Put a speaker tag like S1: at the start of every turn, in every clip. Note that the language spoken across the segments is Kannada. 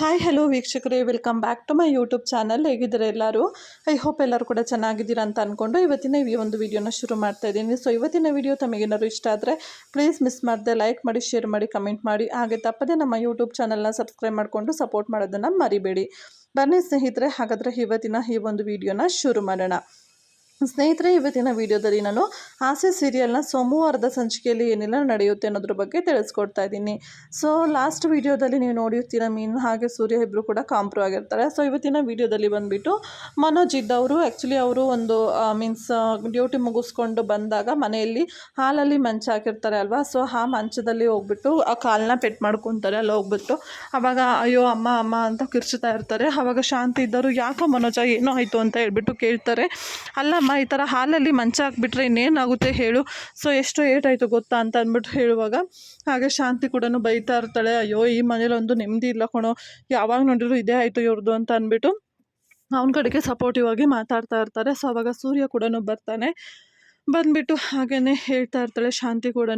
S1: ಹಾಯ್ ಹಲೋ ವೀಕ್ಷಕರೇ. Welcome back to my YouTube channel ಹೇಗಿದ್ದಾರೆ ಎಲ್ಲರೂ? ಐ ಹೋಪ್ ಎಲ್ಲರೂ ಕೂಡ ಚೆನ್ನಾಗಿದ್ದೀರಾ ಅಂತ ಅಂದ್ಕೊಂಡು ಇವತ್ತಿನ ಈ ಒಂದು ವಿಡಿಯೋನ ಶುರು ಮಾಡ್ತಾ ಇದ್ದೀನಿ. ಸೊ ಇವತ್ತಿನ ವಿಡಿಯೋ ತಮಗೇನಾದ್ರು ಇಷ್ಟ ಆದರೆ ಪ್ಲೀಸ್ ಮಿಸ್ ಮಾಡದೆ ಲೈಕ್ ಮಾಡಿ ಶೇರ್ ಮಾಡಿ ಕಮೆಂಟ್ ಮಾಡಿ. ಹಾಗೆ ತಪ್ಪದೆ ನಮ್ಮ ಯೂಟ್ಯೂಬ್ ಚಾನಲ್ನ ಸಬ್ಸ್ಕ್ರೈಬ್ ಮಾಡಿಕೊಂಡು ಸಪೋರ್ಟ್ ಮಾಡೋದನ್ನು ಮರಿಬೇಡಿ. ಬನ್ನಿ ಸ್ನೇಹಿತರೆ, ಹಾಗಾದರೆ ಇವತ್ತಿನ ಈ ಒಂದು ವಿಡಿಯೋನ ಶುರು ಮಾಡೋಣ. ಸ್ನೇಹಿತರೆ, ಇವತ್ತಿನ ವಿಡಿಯೋದಲ್ಲಿ ನಾನು ಹಾಸ್ಯ ಸೀರಿಯಲ್ನ ಸೋಮವಾರದ ಸಂಚಿಕೆಯಲ್ಲಿ ಏನೆಲ್ಲ ನಡೆಯುತ್ತೆ ಅನ್ನೋದ್ರ ಬಗ್ಗೆ ತಿಳಿಸ್ಕೊಡ್ತಾ ಇದ್ದೀನಿ. ಸೊ ಲಾಸ್ಟ್ ವಿಡಿಯೋದಲ್ಲಿ ನೀವು ನೋಡಿರ್ತೀರ ಮೀನು, ಹಾಗೆ ಸೂರ್ಯ ಇಬ್ಬರು ಕೂಡ ಕಾಂಪ್ರೂ ಆಗಿರ್ತಾರೆ. ಸೊ ಇವತ್ತಿನ ವಿಡಿಯೋದಲ್ಲಿ ಬಂದುಬಿಟ್ಟು ಮನೋಜ್ ಇದ್ದವರು ಆ್ಯಕ್ಚುಲಿ ಅವರು ಒಂದು ಮೀನ್ಸ್ ಡ್ಯೂಟಿ ಮುಗಿಸ್ಕೊಂಡು ಬಂದಾಗ ಮನೆಯಲ್ಲಿ ಹಾಲಲ್ಲಿ ಮಂಚ ಹಾಕಿರ್ತಾರೆ ಅಲ್ವಾ? ಸೊ ಆ ಮಂಚದಲ್ಲಿ ಹೋಗ್ಬಿಟ್ಟು ಆ ಕಾಲನ್ನ ಪೆಟ್ ಮಾಡ್ಕೊತಾರೆ, ಅಲ್ಲಿ ಹೋಗ್ಬಿಟ್ಟು. ಆವಾಗ ಅಯ್ಯೋ, ಅಮ್ಮ ಅಮ್ಮ ಅಂತ ಕಿರ್ಚುತ್ತಾ ಇರ್ತಾರೆ. ಆವಾಗ ಶಾಂತಿ ಇದ್ದವರು, ಯಾಕೋ ಮನೋಜ, ಏನೋ ಆಯಿತು? ಅಂತ ಹೇಳ್ಬಿಟ್ಟು ಕೇಳ್ತಾರೆ. ಅಲ್ಲಮ್ಮ ಈ ಥರ ಹಾಲಲ್ಲಿ ಮಂಚ ಹಾಕ್ಬಿಟ್ರೆ ಇನ್ನೇನಾಗುತ್ತೆ ಹೇಳು. ಸೊ ಎಷ್ಟು ಏಟಾಯಿತು ಗೊತ್ತಾ ಅಂತ ಅಂದ್ಬಿಟ್ಟು ಹೇಳುವಾಗ, ಹಾಗೆ ಶಾಂತಿ ಕೂಡ ಬೈತಾ ಇರ್ತಾಳೆ. ಅಯ್ಯೋ, ಈ ಮನೇಲಿ ಒಂದು ನೆಮ್ಮದಿ ಇಲ್ಲ ಕಣೋ. ಯಾವಾಗ ನೋಡಿದ್ರು ಇದೇ ಆಯಿತು ಇವ್ರದ್ದು ಅಂತ ಅಂದ್ಬಿಟ್ಟು, ಅವನ ಕಡೆಗೆ ಸಪೋರ್ಟಿವ್ ಆಗಿ ಮಾತಾಡ್ತಾ ಇರ್ತಾರೆ. ಸೊ ಅವಾಗ ಸೂರ್ಯ ಕೂಡ ಬರ್ತಾನೆ. ಬಂದ್ಬಿಟ್ಟು ಹಾಗೇ ಹೇಳ್ತಾ ಇರ್ತಾಳೆ ಶಾಂತಿ ಕೂಡ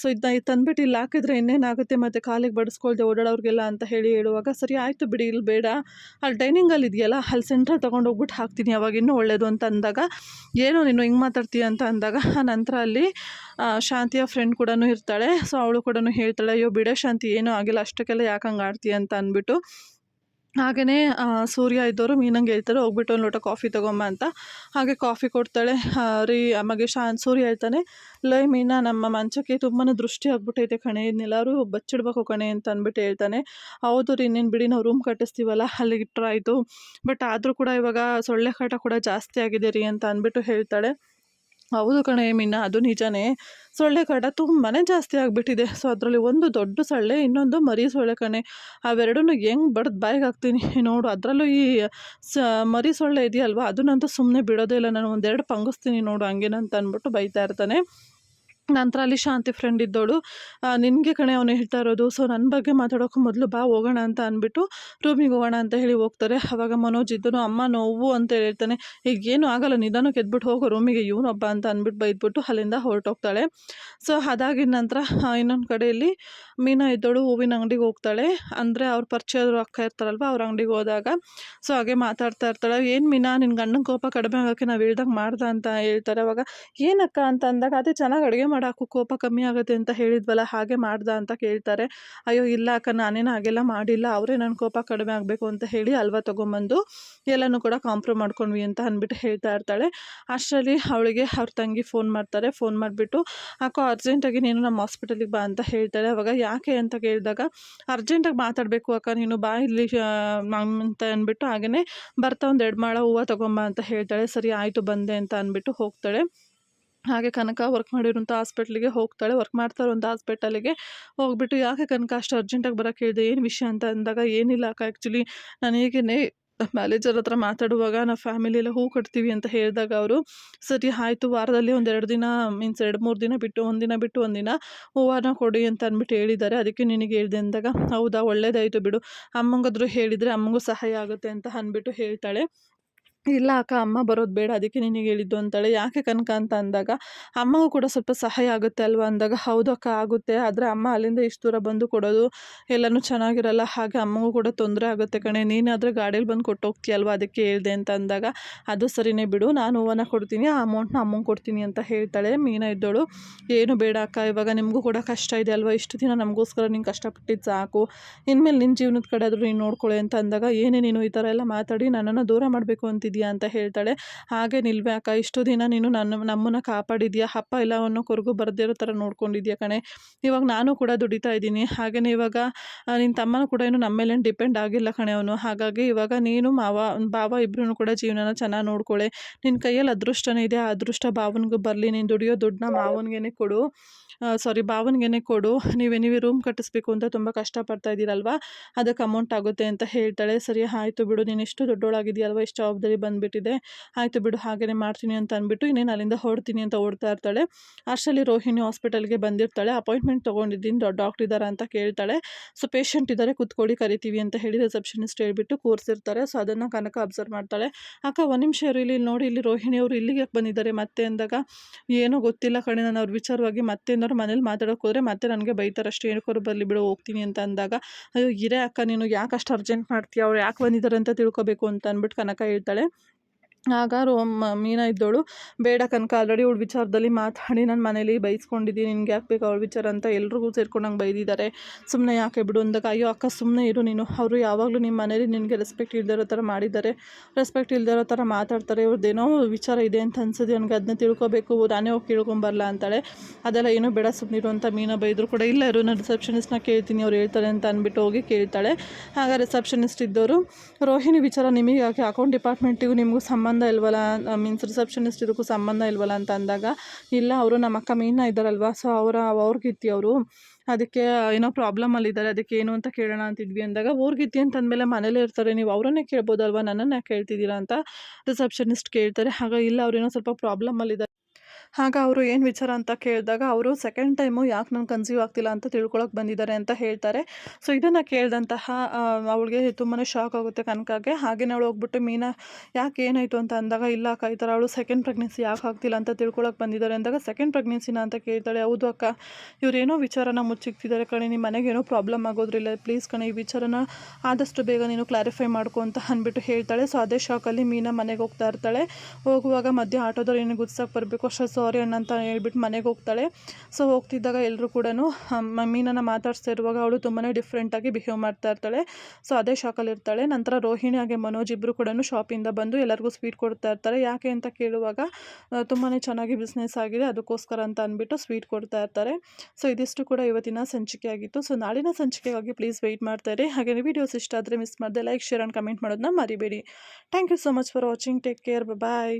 S1: ಸೊ ಇದನ್ನ ತಂದ್ಬಿಟ್ಟು ಇಲ್ಲಿ ಹಾಕಿದ್ರೆ ಇನ್ನೇನಾಗುತ್ತೆ ಮತ್ತು ಕಾಲಿಗೆ ಬಡಿಸ್ಕೊಳ್ದೆ ಓಡಾಡೋರಿಗೆಲ್ಲ ಅಂತ ಹೇಳಿ ಹೇಳುವಾಗ, ಸರಿ ಆಯಿತು ಬಿಡಿ, ಇಲ್ಲಿ ಬೇಡ. ಅಲ್ಲಿ ಡೈನಿಂಗಲ್ಲಿ ಇದೆಯಲ್ಲ, ಅಲ್ಲಿ ಸೆಂಟ್ರಲ್ಲಿ ತೊಗೊಂಡು ಹೋಗ್ಬಿಟ್ಟು ಹಾಕ್ತೀನಿ, ಅವಾಗ ಇನ್ನೂ ಒಳ್ಳೇದು ಅಂತ ಅಂದಾಗ, ಏನು ನೀನು ಹಿಂಗೆ ಮಾತಾಡ್ತೀಯ ಅಂತ ಅಂದಾಗ, ಆ ನಂತರ ಅಲ್ಲಿ ಶಾಂತಿಯ ಫ್ರೆಂಡ್ ಕೂಡ ಇರ್ತಾಳೆ. ಸೊ ಅವಳು ಕೂಡ ಹೇಳ್ತಾಳೆ, ಅಯ್ಯೋ ಬಿಡ ಶಾಂತಿ, ಏನೂ ಆಗಿಲ್ಲ, ಅಷ್ಟಕ್ಕೆಲ್ಲ ಯಾಕೆ ಹಂಗೆ ಆಡ್ತೀಯ ಅಂತ ಅಂದ್ಬಿಟ್ಟು. ಹಾಗೆಯೇ ಸೂರ್ಯ ಇದ್ದವರು ಮೀನಂಗೆ ಹೇಳ್ತಾರೆ, ಹೋಗ್ಬಿಟ್ಟು ಒಂದು ಲೋಟ ಕಾಫಿ ತೊಗೊಂಬ ಅಂತ. ಹಾಗೆ ಕಾಫಿ ಕೊಡ್ತಾಳೆ. ರೀ ಆಮೇಲೆ ಶಾ, ಸೂರ್ಯ ಹೇಳ್ತಾನೆ, ಲೈ ಮೀನಾ, ನಮ್ಮ ಮಂಚಕ್ಕೆ ತುಂಬಾ ದೃಷ್ಟಿ ಆಗ್ಬಿಟ್ಟೈತೆ ಕಣೆ ಇದನ್ನೆಲ್ಲರೂ ಬಚ್ಚಿಡ್ಬೇಕು ಕಣೆ ಅಂತ ಅಂದ್ಬಿಟ್ಟು ಹೇಳ್ತಾನೆ. ಹೌದು ರೀ, ಇನ್ನೇನು ಬಿಡಿ ನಾವು ರೂಮ್ ಕಟ್ಟಿಸ್ತೀವಲ್ಲ, ಅಲ್ಲಿಗೆ ಆಯಿತು ಬಟ್ ಆದರೂ ಕೂಡ ಇವಾಗ ಸೊಳ್ಳೆ ಕಾಟ ಕೂಡ ಜಾಸ್ತಿ ಆಗಿದೆ ರೀ ಅಂತ ಅಂದ್ಬಿಟ್ಟು ಹೇಳ್ತಾಳೆ. ಹೌದು ಕಣೆ, ಮೀನಾ, ಅದು ನಿಜನೇ. ಸೊಳ್ಳೆ ಕಾಟ ತುಂಬಾ ಜಾಸ್ತಿ ಆಗಿಬಿಟ್ಟಿದೆ. ಸೊ, ಅದರಲ್ಲಿ ಒಂದು ದೊಡ್ಡ ಸೊಳ್ಳೆ, ಇನ್ನೊಂದು ಮರಿ ಸೊಳ್ಳೆ ಕಣೆ. ಅವೆರಡೂ ಹೆಂಗೆ ಬಡ್ದು ಬಾಯಿಗೆ ಹಾಕ್ತೀನಿ? ನೋಡು, ಅದರಲ್ಲೂ ಈ ಸ, ಮರಿ ಸೊಳ್ಳೆ ಇದೆಯಲ್ವ? ಅದನ್ನಂತೂ ಸುಮ್ಮನೆ ಬಿಡೋದೇ ಇಲ್ಲ. ನಾನು ಒಂದೆರಡು ಪಂಗಿಸ್ತೀನಿ ನೋಡು, ಹಂಗೇನಂತ ಅಂದ್ಬಿಟ್ಟು ಬೈತಾ ಇರ್ತಾನೆ. ನಂತರ ಅಲ್ಲಿ ಶಾಂತಿ ಫ್ರೆಂಡ್ ಇದ್ದೋಳು. ನಿನಗೆ ಕಣೆ ಅವನು ಹೇಳ್ತಾ ಇರೋದು ಸೊ ನನ್ನ ಬಗ್ಗೆ ಮಾತಾಡೋಕೆ ಮೊದಲು ಬಾ, ಹೋಗೋಣ ಅಂತ ಅಂದ್ಬಿಟ್ಟು ರೂಮಿಗೆ ಹೋಗೋಣ ಅಂತ ಹೇಳಿ ಹೋಗ್ತಾರೆ. ಅವಾಗ ಮನೋಜ್ ಇದ್ದನು, ಅಮ್ಮ ನೋವು ಅಂತ ಹೇಳ್ತಾನೆ. ಈಗ ಏನು ಆಗಲ್ಲ, ನಿಧಾನಕ್ಕೆ ಎದ್ಬಿಟ್ಟು ಹೋಗೋ ರೂಮಿಗೆ ಇವನೊಬ್ಬ ಅಂತ ಅಂದ್ಬಿಟ್ಟು ಬೈದ್ಬಿಟ್ಟು ಅಲ್ಲಿಂದ ಹೊರಟೋಗ್ತಾಳೆ. ಸೊ ಅದಾಗಿದ ನಂತರ ಇನ್ನೊಂದು ಕಡೆಯಲ್ಲಿ ಮೀನಾ ಇದ್ದೋಳು ಹೂವಿನ ಅಂಗಡಿಗೆ ಹೋಗ್ತಾಳೆ. ಅಂದರೆ ಅವ್ರ ಪರಿಚಯದವ್ರು ಅಕ್ಕ ಇರ್ತಾರಲ್ವ, ಅವ್ರ ಅಂಗಡಿಗೆ ಹೋದಾಗ. ಸೊ ಹಾಗೆ ಮಾತಾಡ್ತಾ ಇರ್ತಾಳೆ. ಏನು ಮೀನಾ ನಿನ್ನ ಗಂಡನ ಕೋಪ ಕಡಿಮೆ ಆಗೋಕ್ಕೆ ನಾವು ಹೇಳ್ದಂಗೆ ಮಾಡ್ದ? ಅಂತ ಹೇಳ್ತಾರೆ. ಅವಾಗ, ಏನಕ್ಕ? ಅಂತ ಅಂದಾಗ, ಅದೇ ಚೆನ್ನಾಗಿ ಅಡುಗೆ ಮಾಡಾಕು ಕೋಪ ಕಮ್ಮಿ ಆಗುತ್ತೆ ಅಂತ ಹೇಳಿದ್ವಲ್ಲ, ಹಾಗೆ ಮಾಡ್ದ ಅಂತ ಕೇಳ್ತಾರೆ. ಅಯ್ಯೋ, ಇಲ್ಲ ಅಕ್ಕ, ನಾನೇನು ಹಾಗೆಲ್ಲ ಮಾಡಿಲ್ಲ, ಅವರೇ ನನ್ನ ಕೋಪ ಕಡಿಮೆ ಆಗಬೇಕು ಅಂತ ಹೇಳಿ ಹಲ್ವಾ ತೊಗೊಂಬಂದು, ಎಲ್ಲನೂ ಕೂಡ ಕಾಂಪ್ರೋ ಮಾಡ್ಕೊಂಡ್ವಿ ಅಂತ ಅಂದ್ಬಿಟ್ಟು ಹೇಳ್ತಾ ಇರ್ತಾಳೆ. ಅಷ್ಟರಲ್ಲಿ ಅವಳಿಗೆ ಅವ್ರ ತಂಗಿ ಫೋನ್ ಮಾಡ್ತಾರೆ. ಫೋನ್ ಮಾಡಿಬಿಟ್ಟು, ಅಕ್ಕ ಅರ್ಜೆಂಟಾಗಿ ನೀನು ನಮ್ಮ ಹಾಸ್ಪಿಟಲಿಗೆ ಬಾ ಅಂತ ಹೇಳ್ತಾಳೆ ಅವಾಗ ಯಾಕೆ ಅಂತ ಕೇಳಿದಾಗ ಅರ್ಜೆಂಟಾಗಿ ಮಾತಾಡಬೇಕು ಅಕ್ಕ, ನೀನು ಬಾ ಇಲ್ಲಿ ಅಂತ ಅಂದ್ಬಿಟ್ಟು ಹಾಗೆಯೇ ಬರ್ತಾ ಒಂದು ಎರಡು ಮಾಳ ಹೂವು ತೊಗೊಂಬ ಅಂತ ಹೇಳ್ತಾಳೆ. ಸರಿ, ಆಯಿತು, ಬಂದೆ ಅಂತ ಅಂದ್ಬಿಟ್ಟು ಹೋಗ್ತಾಳೆ. ಹಾಗೆ ಕನಕ ವರ್ಕ್ ಮಾಡಿರೋಂಥ ಹಾಸ್ಪಿಟ್ಲಿಗೆ ಹೋಗ್ತಾಳೆ. ವರ್ಕ್ ಮಾಡ್ತಾ ಇರೋಂಥ ಹಾಸ್ಪಿಟಲಿಗೆ ಹೋಗ್ಬಿಟ್ಟು ಯಾಕೆ ಕನಕ ಅಷ್ಟು ಅರ್ಜೆಂಟಾಗಿ ಬರೋಕ್ಕೆ ಹೇಳಿದೆ? ಏನು ವಿಷಯ ಅಂತ ಅಂದಾಗ ಏನಿಲ್ಲ ಅಕ್ಕ. ಆ್ಯಕ್ಚುಲಿ ನಾನು ಹೀಗೇ ಮ್ಯಾನೇಜರ್ ಹತ್ರ ಮಾತಾಡುವಾಗ ನಾವು ಫ್ಯಾಮಿಲಿ ಎಲ್ಲ ಹೂ ಕಟ್ತೀವಿ ಅಂತ ಹೇಳಿದಾಗ ಅವರು, ಸರಿ ಆಯಿತು, ವಾರದಲ್ಲಿ ಒಂದೆರಡು ದಿನ ಮೀನ್ಸ್ ಎರಡು ಮೂರು ದಿನ ಬಿಟ್ಟು ಒಂದಿನ ಬಿಟ್ಟು ಒಂದಿನ ಹೂವನ್ನ ಕೊಡಿ ಅಂತ ಅಂದ್ಬಿಟ್ಟು ಹೇಳಿದ್ದಾರೆ. ಅದಕ್ಕೆ ನಿನಗೆ ಹೇಳಿದೆ ಅಂದಾಗ, ಹೌದಾ, ಒಳ್ಳೇದಾಯಿತು ಬಿಡು. ಅಮ್ಮಂಗಾದ್ರೂ ಹೇಳಿದರೆ ಅಮ್ಮಂಗೂ ಸಹಾಯ ಆಗುತ್ತೆ ಅಂತ ಅಂದ್ಬಿಟ್ಟು ಹೇಳ್ತಾಳೆ. ಇಲ್ಲ ಅಕ್ಕ, ಅಮ್ಮ ಬರೋದು ಬೇಡ, ಅದಕ್ಕೆ ನಿನಗೆ ಹೇಳಿದ್ದು ಅಂತಾಳೆ ಯಾಕೆ ಕನಕ ಅಂತ ಅಂದಾಗ, ಅಮ್ಮಗೂ ಕೂಡ ಸ್ವಲ್ಪ ಸಹಾಯ ಆಗುತ್ತೆ ಅಲ್ವಾ ಅಂದಾಗ, ಹೌದು ಅಕ್ಕ, ಆಗುತ್ತೆ, ಆದರೆ ಅಮ್ಮ ಅಲ್ಲಿಂದ ಇಷ್ಟು ದೂರ ಬಂದು ಕೊಡೋದು ಎಲ್ಲನೂ ಚೆನ್ನಾಗಿರಲ್ಲ, ಹಾಗೆ ಅಮ್ಮಗೂ ಕೂಡ ತೊಂದರೆ ಆಗುತ್ತೆ ಕಣೆ, ನೀನಾದರೆ ಗಾಡೀಲಿ ಬಂದು ಕೊಟ್ಟು ಹೋಗ್ತೀಯಲ್ವ ಅದಕ್ಕೆ ಹೇಳಿದೆ ಅಂತ ಅಂದಾಗ, ಅದು ಸರಿನೇ ಬಿಡು, ನಾನು ಹೂವನ್ನ ಕೊಡ್ತೀನಿ, ಆ ಅಮೌಂಟ್ನ ಅಮ್ಮಂಗೆ ಕೊಡ್ತೀನಿ ಅಂತ ಹೇಳ್ತಾಳೆ ಮೀನಾ ಇದ್ದೋಳು. ಏನು ಬೇಡ ಅಕ್ಕ, ಇವಾಗ ನಿಮಗೂ ಕೂಡ ಕಷ್ಟ ಇದೆ ಅಲ್ವಾ, ಇಷ್ಟು ದಿನ ನಮಗೋಸ್ಕರ ನೀನು ಕಷ್ಟಪಟ್ಟಿದ್ದು ಸಾಕು, ಇನ್ಮೇಲೆ ನಿನ್ನ ಜೀವನದ ಕಡೆ ಆದರೂ ನೀನು ನೋಡ್ಕೊಳ್ಳಿ ಅಂತ ಅಂದಾಗ, ಏನೇ ನೀನು ಈ ಥರ ಎಲ್ಲ ಮಾತಾಡಿ ನನ್ನನ್ನು ದೂರ ಮಾಡಬೇಕು ಅಂತಿದ್ಯಾ ಅಂತ ಹೇಳ್ತಾಳೆ. ಹಾಗೆ ನಿಲ್ವೆ ಅಕ್ಕ, ಇಷ್ಟು ದಿನ ನೀನು ನನ್ನ, ನಮ್ಮನ್ನು ಕಾಪಾಡಿದ್ಯಾ? ಹಪ್ಪ ಎಲ್ಲವನ್ನು ಕೊರಗು ಬರ್ದಿರೋ ಥರ ನೋಡ್ಕೊಂಡಿದ್ಯಾ ಕಣೆ? ಇವಾಗ ನಾನು ಕೂಡ ದುಡಿತಾ ಇದ್ದೀನಿ. ಹಾಗೆಯೇ ಇವಾಗ ನಿನ್ನ ತಮ್ಮನೂ ಕೂಡ ಏನು ನಮ್ಮ ಮೇಲೇನು ಡಿಪೆಂಡ್ ಆಗಿಲ್ಲ ಕಣೆ ಅವನು. ಹಾಗಾಗಿ ಇವಾಗ ನೀನು ಮಾವ, ಭಾವ ಇಬ್ಬರೂ ಕೂಡ ಜೀವನನ ಚೆನ್ನಾಗಿ ನೋಡ್ಕೊಳ್ಳೆ ನಿನ್ನ ಕೈಯಲ್ಲಿ ಅದೃಷ್ಟನೇ ಇದೆ. ಅದೃಷ್ಟ ಭಾವನಿಗೂ ಬರಲಿ. ನೀನು ದುಡಿಯೋ ದುಡ್ಡನ್ನ ಮಾವನಿಗೆನೆ ಕೊಡು. ಸಾರಿ ಭಾವನಿಗೇನೆ ಕೊಡು. ನೀವೇ ನೀವೇ ರೂಮ್ ಕಟ್ಟಿಸ್ಬೇಕು ಅಂತ ತುಂಬ ಕಷ್ಟಪಡ್ತಾ ಇದ್ದೀರಲ್ವಾ? ಅದಕ್ಕೆ ಅಮೌಂಟ್ ಆಗುತ್ತೆ ಅಂತ ಹೇಳ್ತಾಳೆ. ಸರಿ, ಆಯಿತು ಬಿಡು. ನೀನು ಎಷ್ಟು ದೊಡ್ಡೋಳಾಗಿದೆಯಲ್ವ ಇಷ್ಟು ಜವಾಬ್ದಾರಿ ಬಂದುಬಿಟ್ಟಿದೆ. ಆಯಿತು ಬಿಡು ಹಾಗೇ ಮಾಡ್ತೀನಿ ಅಂತ ಅಂದ್ಬಿಟ್ಟು ಇನ್ನೇನು ಅಲ್ಲಿಂದ ಹೊಡ್ತೀನಿ ಅಂತ ಓಡ್ತಾ ಇರ್ತಾಳೆ. ಅಷ್ಟರಲ್ಲಿ ರೋಹಿಣಿ ಹಾಸ್ಪಿಟಲ್ಗೆ ಬಂದಿರ್ತಾಳೆ. ಅಪಾಯಿಂಟ್ಮೆಂಟ್ ತೊಗೊಂಡಿದ್ದೀನಿ ಡಾಕ್ಟರ್ ಇದ್ದಾರೆ ಅಂತ ಕೇಳ್ತಾಳೆ. ಸೊ, ಪೇಷಂಟ್ ಇದ್ದಾರೆ ಕೂತ್ಕೊಳ್ಳಿ ಕರಿತೀವಿ ಅಂತ ಹೇಳಿ ರಿಸೆಪ್ಷನಿಸ್ಟ್ ಹೇಳ್ಬಿಟ್ಟು ಕೂರಿಸಿರ್ತಾರೆ. ಸೊ, ಅದನ್ನು ಕನಕ ಅಬ್ಸರ್ವ್ ಮಾಡ್ತಾಳೆ. ಅಕ್ಕ, ಒಂದು ನಿಮಿಷ ಇರು, ಇಲ್ಲಿ ನೋಡಿ, ಇಲ್ಲಿ ರೋಹಿಣಿ ಅವರು ಇಲ್ಲಿಗೆ ಬಂದಿದ್ದಾರೆ? ಮತ್ತೆ ಅಂದಾಗ, ಏನೋ ಗೊತ್ತಿಲ್ಲ ಕಣೆ, ನಾನು ಅವ್ರ ವಿಚಾರವಾಗಿ ಮತ್ತೆ ಏನಾದ್ರು ಮನೇಲಿ ಮಾತಾಡೋಕೆ ಮತ್ತೆ ನನಗೆ ಬೈತಾರೆ ಅಷ್ಟೇ ಹೇಳ್ಕೊರು, ಬರಲಿ ಬಿಡು, ಹೋಗ್ತೀನಿ ಅಂತ ಅಂದಾಗ, ಅಯ್ಯೋ, ಇರೇ ಅಕ್ಕ, ನೀನು ಯಾಕೆ ಅಷ್ಟು ಅರ್ಜೆಂಟ್ ಮಾಡ್ತೀಯ? ಅವ್ರು ಯಾಕೆ ಬಂದಿದ್ದಾರೆ ಅಂತ ತಿಳ್ಕೊಬೇಕು ಅಂತ ಅಂದ್ಬಿಟ್ಟು ಕನಕ ಹೇಳ್ತಾಳೆ. ಆಗ ರೋಮ್, ಮೀನಾ ಇದ್ದೋಳು, ಬೇಡ ಕನಕ, ಆಲ್ರೆಡಿ ಅವಳ ವಿಚಾರದಲ್ಲಿ ಮಾತಾಡಿ, ನಾನು ಮನೇಲಿ ಬೈಸ್ಕೊಂಡಿದ್ದೀನಿ, ನಿನ್ಗೆ ಯಾಕೆ ಬೇಕು ಅವಳ ವಿಚಾರ ಅಂತ ಎಲ್ರಿಗೂ ಸೇರ್ಕೊಂಡು ನಂಗೆ ಬೈದಿದ್ದಾರೆ. ಸುಮ್ಮನೆ ಯಾಕೆ ಬಿಡು ಅಂದಾಗ, ಅಯ್ಯೋ, ಅಕ್ಕ ಸುಮ್ಮನೆ ಇರು ನೀನು. ಅವರು ಯಾವಾಗಲೂ ನಿಮ್ಮ ಮನೇಲಿ ನಿನಗೆ ರೆಸ್ಪೆಕ್ಟ್ ಇಲ್ದಿರೋ ಥರ ಮಾಡಿದ್ದಾರೆ. ರೆಸ್ಪೆಕ್ಟ್ ಇಲ್ದಿರೋ ಥರ ಮಾತಾಡ್ತಾರೆ. ಇವ್ರದ್ದೇನೋ ವಿಚಾರ ಇದೆ ಅಂತ ಅನ್ಸೋದು ನನಗೆ ಅದನ್ನ ತಿಳ್ಕೊಬೇಕು. ನಾನೇ ಹೋಗಿ ಕೇಳ್ಕೊಂಬರಲ್ಲ ಅಂತಾಳೆ. ಅದೆಲ್ಲ ಏನೂ ಬೇಡ ಸುಮ್ಮನಿರು ಅಂತ ಮೀನಾ ಬೈದರು ಕೂಡ, ಇಲ್ಲ ಇರು, ನಾನು ರಿಸೆಪ್ಷನಿಸ್ಟ್ನ ಕೇಳ್ತೀನಿ, ಅವ್ರು ಹೇಳ್ತಾರೆ ಅಂತ ಅಂದ್ಬಿಟ್ಟು ಹೋಗಿ ಕೇಳ್ತಾಳೆ. ಆಗ ರಿಸೆಪ್ಷನಿಸ್ಟ್ ಇದ್ದವರು ರೋಹಿಣಿ ವಿಚಾರ ನಿಮಗೆ ಯಾಕೆ? ಅಕೌಂಟ್ ಡಿಪಾರ್ಟ್ಮೆಂಟಿಗೂ ನಿಮಗೂ ಸಂಬಂಧ ಇಲ್ವಲ್ಲ ಮೀನ್ಸ್ ರಿಸೆಪ್ಷನಿಸ್ಟ್ ಇದಕ್ಕೂ ಸಂಬಂಧ ಇಲ್ವಲ್ಲ ಅಂತ ಅಂದಾಗ, ಇಲ್ಲ ಅವರು ನಮ್ಮ ಅಕ್ಕ ಮೀನಾ ಇದ್ದಾರಲ್ವ ಸೊ ಅವರ ಅವ್ರಿಗಿತ್ತಿ ಅವರು ಅದಕ್ಕೆ ಏನೋ ಪ್ರಾಬ್ಲಮಲ್ಲಿದ್ದಾರೆ ಅದಕ್ಕೆ ಏನು ಅಂತ ಕೇಳೋಣ ಅಂತಿದ್ವಿ ಅಂದಾಗ ಅವ್ರಿಗಿತ್ತಿ ಅಂತ ಅಂದಮೇಲೆ ಮನೇಲೇ ಇರ್ತಾರೆ, ನೀವು ಅವರನ್ನೇ ಕೇಳ್ಬೋದಲ್ವ, ನನ್ನನ್ನು ಯಾಕೆ ಕೇಳ್ತಿದ್ದೀರಾ? ಅಂತ ರಿಸೆಪ್ಷನಿಸ್ಟ್ ಕೇಳ್ತಾರೆ. ಹಾಗಾಗಿ ಇಲ್ಲ ಅವ್ರೇನೋ ಸ್ವಲ್ಪ ಪ್ರಾಬ್ಲಮಲ್ಲಿದ್ದಾರೆ ಆಗ ಅವರು ಏನು ವಿಚಾರ ಅಂತ ಕೇಳಿದಾಗ ಅವರು ಸೆಕೆಂಡ್ ಟೈಮು ಯಾಕೆ ನಾನು ಕನ್ಸೀವ್ ಆಗ್ತಿಲ್ಲ ಅಂತ ತಿಳ್ಕೊಳಕ್ಕೆ ಬಂದಿದ್ದಾರೆ ಅಂತ ಹೇಳ್ತಾರೆ. ಸೊ ಇದನ್ನು ಕೇಳಿದಂತಹ ಅವಳಿಗೆ ತುಂಬಾ ಶಾಕ್ ಆಗುತ್ತೆ ಕನಕಾಗೆ ಹಾಗೆಯೇ ಅವಳು ಹೋಗ್ಬಿಟ್ಟು, ಮೀನಾ, ಯಾಕೆ ಏನಾಯಿತು ಅಂತ ಅಂದಾಗ, ಇಲ್ಲ ಅಕ್ಕ, ಈ ಥರ ಅವಳು ಸೆಕೆಂಡ್ ಪ್ರೆಗ್ನೆನ್ಸಿ ಯಾಕೆ ಆಗ್ತಿಲ್ಲ ಅಂತ ತಿಳ್ಕೊಳಕ್ಕೆ ಬಂದಿದ್ದಾರೆ ಅಂದಾಗ ಸೆಕೆಂಡ್ ಪ್ರೆಗ್ನೆನ್ಸಿನ ಅಂತ ಕೇಳ್ತಾಳೆ, ಹೌದು ಅಕ್ಕ ಇವರೇನೋ ವಿಚಾರನ ಮುಚ್ಚಿಕ್ತಿದ್ದಾರೆ ಕಣೆ ನಿಮ್ಮ ಮನೆಗೆ ಏನೋ ಪ್ರಾಬ್ಲಮ್ ಆಗೋದ್ರಿಲ್ಲ ಪ್ಲೀಸ್ ಕಣೆ, ಈ ವಿಚಾರನ ಆದಷ್ಟು ಬೇಗ ನೀನು ಕ್ಲಾರಿಫೈ ಮಾಡ್ಕೊ ಅಂತ ಅಂದ್ಬಿಟ್ಟು ಹೇಳ್ತಾಳೆ. ಸೊ ಅದೇ ಶಾಕಲ್ಲಿ ಮೀನಾ ಮನೆಗೆ ಹೋಗ್ತಾ ಇರ್ತಾಳೆ. ಹೋಗುವಾಗ ಮಧ್ಯೆ ಆಟೋದವ್ರು ಏನು ಗುದ್ಸಕ್ಕೆ ಬರಬೇಕು, ಅಷ್ಟು ಸಾರಿ ಅಣ್ಣ ಅಂತ ಹೇಳ್ಬಿಟ್ಟು ಮನೆಗೆ ಹೋಗ್ತಾಳೆ. ಸೊ ಹೋಗ್ತಿದ್ದಾಗ ಎಲ್ಲರೂ ಕೂಡ ಮೀನನ್ನು ಮಾತಾಡ್ಸ್ತಾ ಇರುವಾಗ ಅವಳು ತುಂಬಾ ಡಿಫ್ರೆಂಟಾಗಿ ಬಿಹೇವ್ ಮಾಡ್ತಾ ಇರ್ತಾಳೆ. ಸೊ ಅದೇ ಶಾಕಲ್ಲಿ ಇರ್ತಾಳೆ. ನಂತರ ರೋಹಿಣಿ ಹಾಗೆ ಮನೋಜ್ ಇಬ್ಬರು ಕೂಡ ಶಾಪಿಂದ ಬಂದು ಎಲ್ಲರಿಗೂ ಸ್ವೀಟ್ ಕೊಡ್ತಾ ಇರ್ತಾರೆ. ಯಾಕೆ ಅಂತ ಕೇಳುವಾಗ ತುಂಬಾ ಚೆನ್ನಾಗಿ ಬಿಸ್ನೆಸ್ ಆಗಿದೆ. ಅದಕ್ಕೋಸ್ಕರ ಅಂತ ಅಂದ್ಬಿಟ್ಟು ಸ್ವೀಟ್ ಕೊಡ್ತಾ ಇರ್ತಾರೆ. ಸೊ ಇದಿಷ್ಟು ಕೂಡ ಇವತ್ತಿನ ಸಂಚಿಕೆ ಆಗಿತ್ತು. ಸೊ ನಾಳಿನ ಸಂಚಿಕೆಗಾಗಿ ಪ್ಲೀಸ್ ವೆಯ್ಟ್ ಮಾಡ್ತಾರೆ ಹಾಗೆ ವೀಡಿಯೋಸ್ ಇಷ್ಟ ಆದರೆ ಮಿಸ್ ಮಾಡಿದೆ ಲೈಕ್ ಶೇರ್ ಆ್ಯಂಡ್ ಕಮೆಂಟ್ ಮಾಡೋದನ್ನ ಮರಿಬೇಡಿ. Thank you so much for watching take care bye